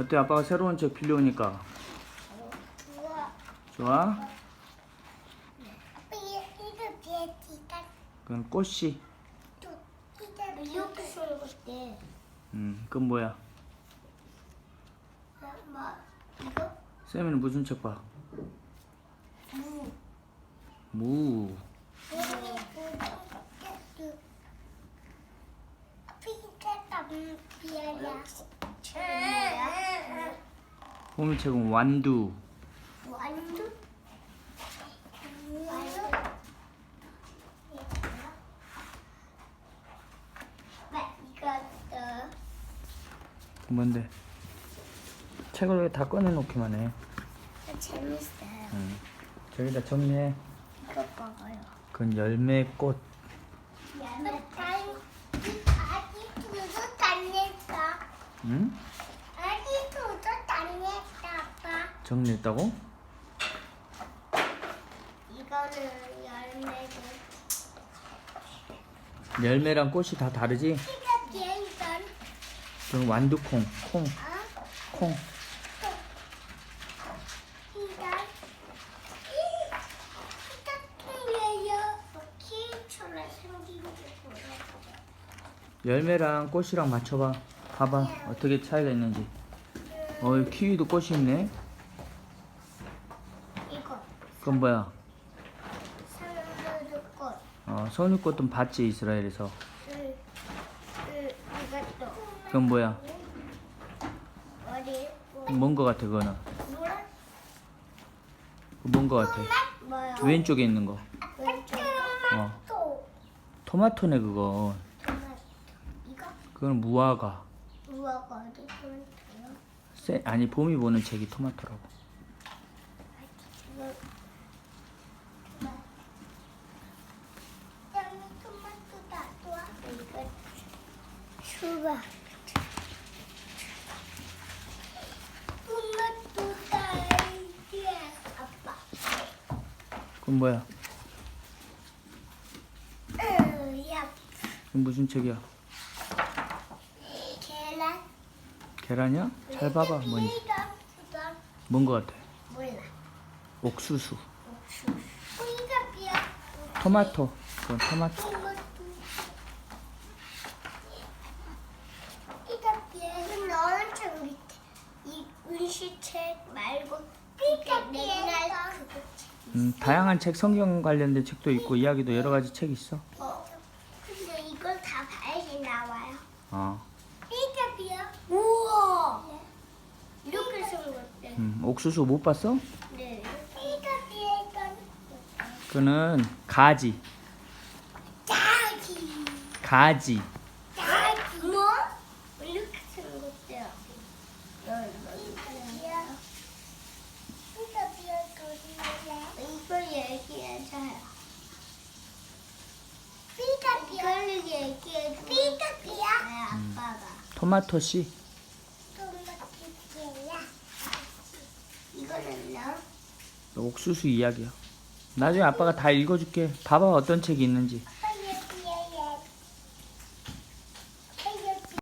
어때 아빠가 새로운 책 빌려오니까 좋아. 좋아? 아빠 이- 이거 뒤에 뒤가 그건 꽃이 또 이거 이렇게 생겼대. 음 그건 뭐야? 뭐 이거 쌤이는 무슨 책 봐? 무. 무 호미책은 완두 완두? 이것도 뭔데? 책을 왜 다 꺼내놓기만 해? 재밌어요. 음. 저기다 정리해 이거 봐봐요. 그건 열매꽃 아기 두도 다녔어. 응? 아기 두도 다녔어, 아빠. 정리했다고? 이거는 열매고. 열매랑 꽃이 다 다르지? 뒤에 그건 완두콩 콩 어? 콩. 키처럼 생긴 게 보여. 열매랑 꽃이랑 맞춰봐 봐봐 어떻게 차이가 있는지 어이 키위도 꽃이 있네 이거 그건 뭐야? 상두꽃. 어, 선유꽃은 봤지 이스라엘에서 응. 응. 이것도. 그건 뭐야? 어디? 뭔 거 같아 그거는 노란? 뭔거 같아 뭐야? 왼쪽에 있는 거 왼쪽. 어. 또. 토마토네 그거 이거 그건 무화과 무화과 어디 토마토요? 세, 아니 봄이 보는 책이 토마토라고 이거 여기 토마토다 또 이거 수박 토마토다 이게 아빠 그건 뭐야? 으야 그건 무슨 책이야? 계란 계란이야? 잘 봐봐 뭔지 뭔 거 같아? 몰라. 옥수수. 토마토. 그건 토마토. 책 말고 맨날 그거 음, 다양한 책 성경 관련된 책도 있고 이야기도 여러 가지 책 있어? 어. 근데 이걸 다 봐야지 나와요. 어. 이게 비야. 우와. 이렇게 생겼대. 음, 옥수수 못 봤어? 네. 그거는 가지 자기. 가지. 뭐? 이렇게 생겼대요. 얘기해줘요. 이걸 얘기해줘. 네, 아빠가. 토마토 씨 토마토야. 이거는요? 옥수수 이야기야. 나중에 아빠가 다 읽어줄게. 봐봐 어떤 책이 있는지